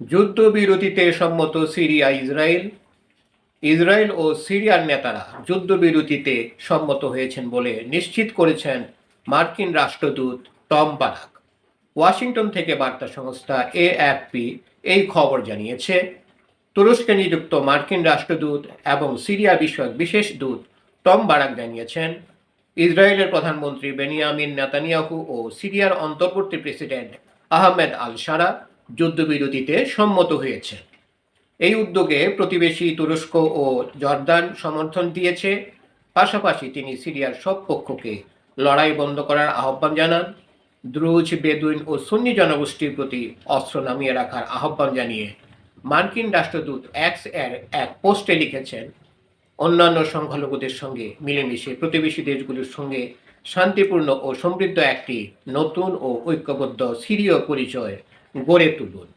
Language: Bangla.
যুদ্ধবিরতিতে সম্মত সিরিয়া, ইসরায়েল। ইসরায়েল ও সিরিয়ার নেতারা যুদ্ধবিরতিতে সম্মত হয়েছেন বলে নিশ্চিত করেছেন মার্কিন রাষ্ট্রদূত টম বারাক ওয়াশিংটন থেকে বার্তা সংস্থা এএফপি এই খবর জানিয়েছে, তুরস্কে নিযুক্ত মার্কিন রাষ্ট্রদূত এবং সিরিয়া বিষয়ক বিশেষ দূত টম বারাক জানিয়েছেন, ইসরায়েলের প্রধানমন্ত্রী বেনিয়ামিন নেতানিয়াহু ও সিরিয়ার অন্তর্বর্তী প্রেসিডেন্ট আহমেদ আল সারা যুদ্ধবিরতিতে সম্মত হয়েছে। এই উদ্যোগে প্রতিবেশী তুরস্ক ও জর্দান সমর্থন দিয়েছে। পাশাপাশি তিনি সিরিয়ার সব পক্ষকে লড়াই বন্ধ করার আহ্বান জানান। দ্রুজ, বেদুইন ও সুন্নি জনগোষ্ঠীর প্রতি অস্ত্র নামিয়ে রাখার আহ্বান জানিয়ে মার্কিন রাষ্ট্রদূত এক্সের এক পোস্টে লিখেছেন, অন্যান্য সংখ্যালঘুদের সঙ্গে মিলেমিশে প্রতিবেশী দেশগুলির সঙ্গে শান্তিপূর্ণ ও সমৃদ্ধ একটি নতুন ও ঐক্যবদ্ধ সিরীয় পরিচয় গড়ে তুলুন